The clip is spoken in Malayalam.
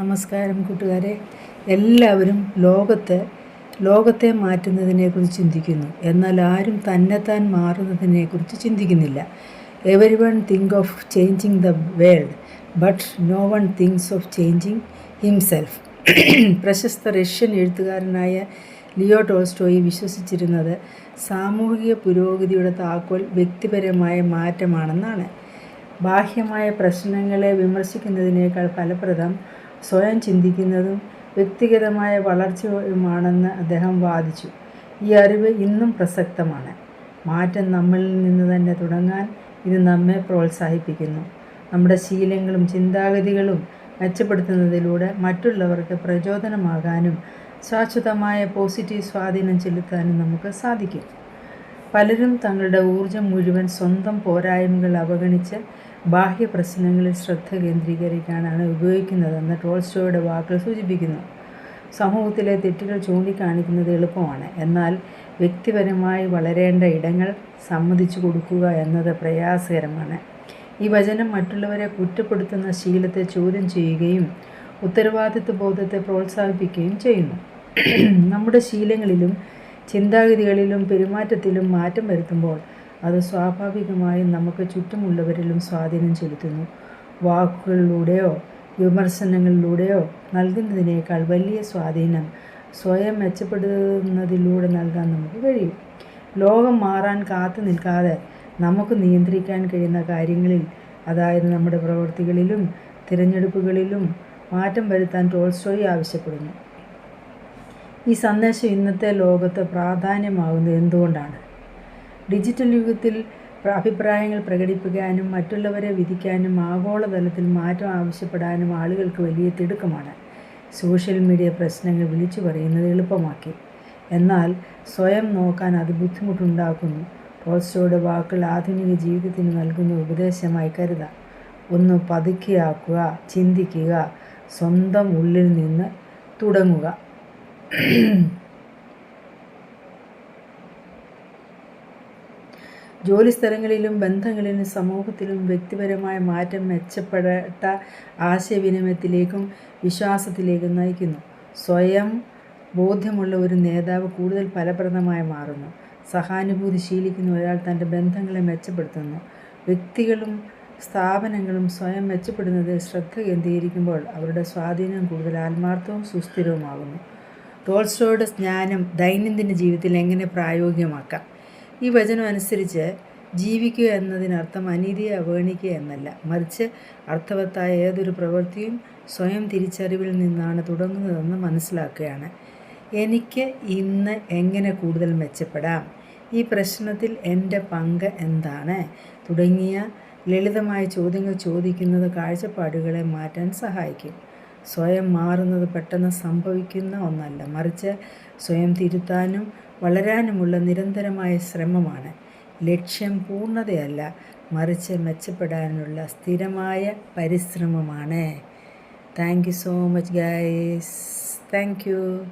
നമസ്കാരം കൂട്ടുകാരെ. എല്ലാവരും ലോകത്തെ ലോകത്തെ മാറ്റുന്നതിനെക്കുറിച്ച് ചിന്തിക്കുന്നു. എന്നാൽ ആരും തന്നെത്താൻ മാറുന്നതിനെക്കുറിച്ച് ചിന്തിക്കുന്നില്ല. Every one think of changing the world but no one thinks of changing himself പ്രശസ്ത റഷ്യൻ എഴുത്തുകാരനായ ലിയോ ടോൾസ്റ്റോയി വിശ്വസിച്ചിരുന്നത് സാമൂഹിക പുരോഗതിയുടെ താക്കോൽ വ്യക്തിപരമായ മാറ്റമാണെന്നാണ്. ബാഹ്യമായ പ്രശ്നങ്ങളെ വിമർശിക്കുന്നതിനേക്കാൾ ഫലപ്രദം സ്വയം ചിന്തിക്കുന്നതും വ്യക്തിഗതമായ വളർച്ചയുമാണെന്ന് അദ്ദേഹം വാദിച്ചു. ഈ അറിവ് ഇന്നും പ്രസക്തമാണ്. മാറ്റം നമ്മളിൽ നിന്ന് തന്നെ തുടങ്ങാൻ ഇത് നമ്മെ പ്രോത്സാഹിപ്പിക്കുന്നു. നമ്മുടെ ശീലങ്ങളും ചിന്താഗതികളും മെച്ചപ്പെടുത്തുന്നതിലൂടെ മറ്റുള്ളവർക്ക് പ്രചോദനമാകാനും ശാശ്വതമായ പോസിറ്റീവ് സ്വാധീനം ചെലുത്താനും നമുക്ക് സാധിക്കും. പലരും തങ്ങളുടെ ഊർജം മുഴുവൻ സ്വന്തം പോരായ്മകൾ അവഗണിച്ച് ബാഹ്യ പ്രശ്നങ്ങളിൽ ശ്രദ്ധ കേന്ദ്രീകരിക്കാനാണ് ഉപയോഗിക്കുന്നതെന്ന് ടോൾസ്റ്റോയുടെ വാക്കുകൾ സൂചിപ്പിക്കുന്നു. സമൂഹത്തിലെ തെറ്റുകൾ ചൂണ്ടിക്കാണിക്കുന്നത് എളുപ്പമാണ്. എന്നാൽ വ്യക്തിപരമായി വളരേണ്ട ഇടങ്ങൾ സമ്മതിച്ചു കൊടുക്കുക എന്നത് പ്രയാസകരമാണ്. ഈ വചനം മറ്റുള്ളവരെ കുറ്റപ്പെടുത്തുന്ന ശീലത്തെ ചോദ്യം ചെയ്യുകയും ഉത്തരവാദിത്വ ബോധത്തെ പ്രോത്സാഹിപ്പിക്കുകയും ചെയ്യുന്നു. നമ്മുടെ ശീലങ്ങളിലും ചിന്താഗതികളിലും പെരുമാറ്റത്തിലും മാറ്റം വരുത്തുമ്പോൾ അത് സ്വാഭാവികമായും നമുക്ക് ചുറ്റുമുള്ളവരിലും സ്വാധീനം ചെലുത്തുന്നു. വാക്കുകളിലൂടെയോ വിമർശനങ്ങളിലൂടെയോ നൽകുന്നതിനേക്കാൾ വലിയ സ്വാധീനം സ്വയം മെച്ചപ്പെടുന്നതിലൂടെ നൽകാൻ നമുക്ക് കഴിയും. ലോകം മാറാൻ കാത്തു നിൽക്കാതെ നമുക്ക് നിയന്ത്രിക്കാൻ കഴിയുന്ന കാര്യങ്ങളിൽ അതായത് നമ്മുടെ പ്രവൃത്തികളിലും തിരഞ്ഞെടുപ്പുകളിലും മാറ്റം വരുത്താൻ ടോൾസ്റ്റോയി ആവശ്യപ്പെടുന്നു. ഈ സന്ദേശം ഇന്നത്തെ ലോകത്ത് പ്രാധാന്യമാകുന്നത് എന്തുകൊണ്ടാണ്? ഡിജിറ്റൽ യുഗത്തിൽ അഭിപ്രായങ്ങൾ പ്രകടിപ്പിക്കാനും മറ്റുള്ളവരെ വിധിക്കാനും ആഗോളതലത്തിൽ മാറ്റം ആവശ്യപ്പെടാനും ആളുകൾക്ക് വലിയ തിടുക്കമാണ്. സോഷ്യൽ മീഡിയ പ്രശ്നങ്ങൾ വിളിച്ചു പറയുന്നത് എളുപ്പമാക്കി. എന്നാൽ സ്വയം നോക്കാൻ അത് ബുദ്ധിമുട്ടുണ്ടാക്കുന്നു. ടോൾസ്റ്റോയുടെ വാക്കുകൾ ആധുനിക ജീവിതത്തിന് നൽകുന്ന ഉപദേശമായി കരുതാം. ഒന്ന് പതുക്കിയാക്കുക ചിന്തിക്കുക സ്വന്തം ഉള്ളിൽ നിന്ന് തുടങ്ങുക. ജോലിസ്ഥലങ്ങളിലും ബന്ധങ്ങളിലും സമൂഹത്തിലും വ്യക്തിപരമായ മാറ്റം മെച്ചപ്പെട്ട ആശയവിനിമയത്തിലേക്കും വിശ്വാസത്തിലേക്കും നയിക്കുന്നു. സ്വയം ബോധ്യമുള്ള ഒരു നേതാവ് കൂടുതൽ ഫലപ്രദമായി മാറുന്നു. സഹാനുഭൂതി ശീലിക്കുന്ന ഒരാൾ തന്റെ ബന്ധങ്ങളെ മെച്ചപ്പെടുത്തുന്നു. വ്യക്തികളും സ്ഥാപനങ്ങളും സ്വയം മെച്ചപ്പെടുന്നതിൽ ശ്രദ്ധ കേന്ദ്രീകരിക്കുമ്പോൾ അവരുടെ സ്വാധീനം കൂടുതൽ ആത്മാർത്ഥവും സുസ്ഥിരവുമാകുന്നു. ടോൾസ്റ്റോയുടെ ജ്ഞാനം ദൈനംദിന ജീവിതത്തിൽ എങ്ങനെ പ്രായോഗികമാക്കാം? ഈ വചനം അനുസരിച്ച് ജീവിക്കുക എന്നതിനർത്ഥം അനീതിയെ അവഗണിക്കുക എന്നല്ല. മറിച്ച് അർത്ഥവത്തായ ഏതൊരു പ്രവൃത്തിയും സ്വയം തിരിച്ചറിവിൽ നിന്നാണ് തുടങ്ങുന്നതെന്ന് മനസ്സിലാക്കുകയാണ്. എനിക്ക് ഇന്ന് എങ്ങനെ കൂടുതൽ മെച്ചപ്പെടാം? ഈ പ്രശ്നത്തിൽ എന്റെ പങ്ക് എന്താണ്? തുടങ്ങിയ ലളിതമായ ചോദ്യങ്ങൾ ചോദിക്കുന്നത് കാഴ്ചപ്പാടുകളെ മാറ്റാൻ സഹായിക്കും. സ്വയം മാറുന്നത് പെട്ടെന്ന് സംഭവിക്കുന്ന ഒന്നല്ല. മറിച്ച് സ്വയം തിരുത്താനും വളരാനുമുള്ള നിരന്തരമായ ശ്രമമാണ്. ലക്ഷ്യം പൂർണതയല്ല മറിച്ച് മെച്ചപ്പെടാനുള്ള സ്ഥിരമായ പരിശ്രമമാണ്. Thank you so much guys. Thank you.